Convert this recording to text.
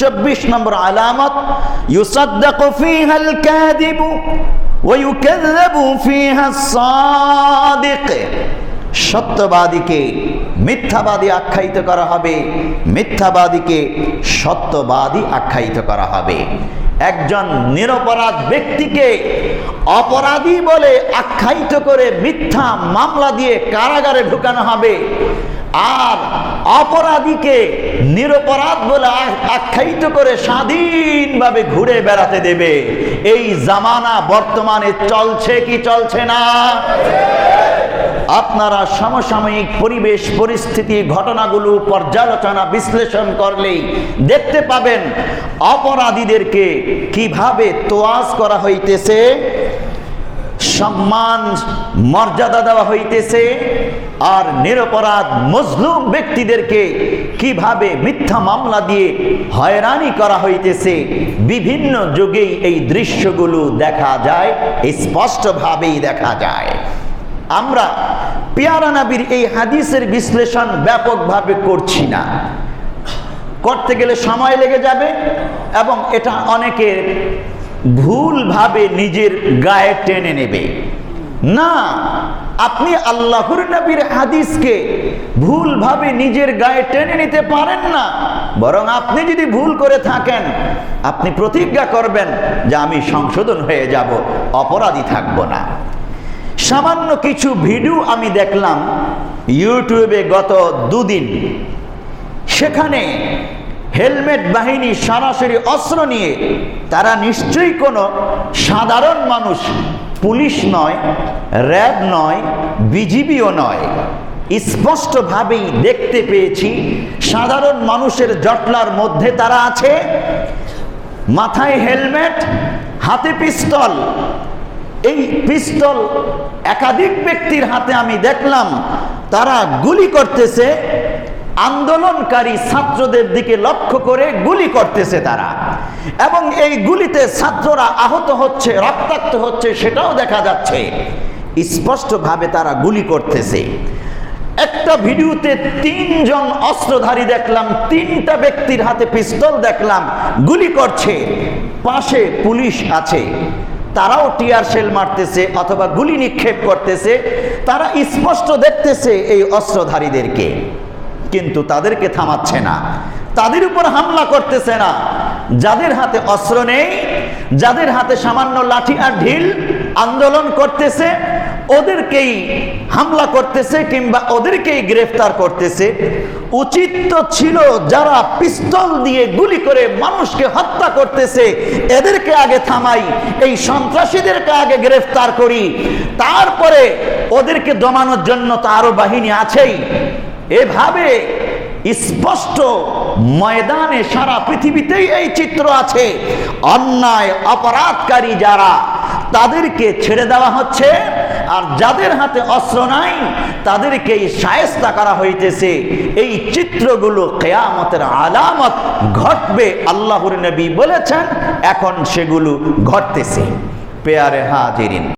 চব্বিশ নম্বর আলামত, ইউসাদ্দাকু ফিহাল কাযিবু ওয়া ইউকাযযাবু ফিহা সাদিক। সত্যবাদীকে মিথ্যাবাদী আখ্যায়িত করা হবে, মিথ্যাবাদীকে সত্যবাদী আখ্যায়িত করা হবে। একজন নিরপরাধ ব্যক্তিকে অপরাধী বলে আখ্যায়িত করে মিথ্যা মামলা দিয়ে কারাগারে ঢুকানো হবে। আর অপরাধীকে নিরপরাধ বলে আখ্যায়িত করে স্বাধীনভাবে ঘুরে বেড়াতে দেবে। এই জামানা বর্তমানে চলছে কি চলছে না? আপনারা সমসাময়িক পরিবেশ, পরিস্থিতি, ঘটনাগুলো পর্যালোচনা, বিশ্লেষণ করলেই দেখতে পাবেন অপরাধীদেরকে কীভাবে তোয়াজ করা হইতেছে। সম্মান, মর্যাদা দেওয়া হইতেছে। আর নিরপরাধ মজলুম ব্যক্তিদেরকে কীভাবে মিথ্যা মামলা দিয়ে হয়রানি করা হইতেছে, বিভিন্ন যুগেই এই দৃশ্যগুলো দেখা যায়, স্পষ্টভাবেই দেখা যায়। আমরা পেয়ারা নাবির এই হাদিসের বিশ্লেষণ ব্যাপকভাবে করছি না। করতে গেলে সময় লেগে যাবে এবং এটা অনেকের ভুলভাবে নিজের গায়ে টেনে নেবে। না, আপনি আল্লাহর নবীর হাদিসকে ভুলভাবে নিজের গায়ে টেনে নিতে পারেন না। বরং আপনি যদি ভুল করে থাকেন, আপনি প্রতিজ্ঞা করবেন যে আমি সংশোধন হয়ে যাব, অপরাধী থাকব না। সামান্য কিছু ভিডিও আমি দেখলাম ইউটিউবে গত দুদিন। সেখানে হেলমেট বাহিনী সরাসরি অস্ত্র নিয়ে, তারা নিশ্চয়ই কোনো সাধারণ মানুষ, পুলিশ নয়, র্যাব নয়, বিজিবিও নয়। স্পষ্টভাবেই দেখতে পেয়েছি, সাধারণ মানুষের জটলার মধ্যে তারা আছে। মাথায় হেলমেট, হাতে পিস্তল। এই পিস্তল একাধিক ব্যক্তির হাতে আমি দেখলাম, তারা গুলি করতেছে আন্দোলনকারী ছাত্রদের দিকে লক্ষ্য করে গুলি করতেছে তারা। এবং এই গুলিতে ছাত্ররা আহত হচ্ছে, রক্তাক্ত হচ্ছে, সেটাও দেখা যাচ্ছে। স্পষ্টভাবে তারা গুলি করতেছে। একটা ভিডিওতে তিনজন অস্ত্রধারী দেখলাম, তিনটা ব্যক্তির হাতে পিস্তল দেখলাম, গুলি করছে। পাশে পুলিশ আছে। তারাও টিয়ার শেল মারতেছে অথবা গুলি নিক্ষেপ করতেছে। তারা স্পষ্ট দেখতেছে এই অস্ত্রধারীদেরকে। কিন্তু তাদেরকে থামাচ্ছে না। তাদের উপর হামলা করতেছে না। যাদের হাতে অস্ত্র নেই, যাদের হাতে সামান্য লাঠি আর ঢিল আন্দোলন করতেছে, ওদেরকেই হামলা করতেছে কিংবা ওদেরকেই গ্রেফতার করতেছে। উচিত তো ছিল যারা পিস্তল দিয়ে গুলি করে মানুষকে হত্যা করতেছে, এদেরকে আগে থামাই, এই সন্ত্রাসীদেরকে আগে গ্রেফতার করি। তারপরে ওদেরকে দমানোর জন্য তো আরও বাহিনী আছেই। এভাবে স্পষ্ট ময়দানে সারা পৃথিবীতেই এই চিত্র আছে। অন্যায়, অপরাধকারী যারা, তাদেরকে ছেড়ে দেওয়া হচ্ছে, আর যাদের হাতে অস্ত্র নাই, তাদেরকেই সায়স্তা করা হইতেছে। এই চিত্রগুলো কেয়ামতের আলামত ঘটবে, আল্লাহর নবী বলেছেন, এখন সেগুলো ঘটতেছে। পেয়ারে হাজিরিন।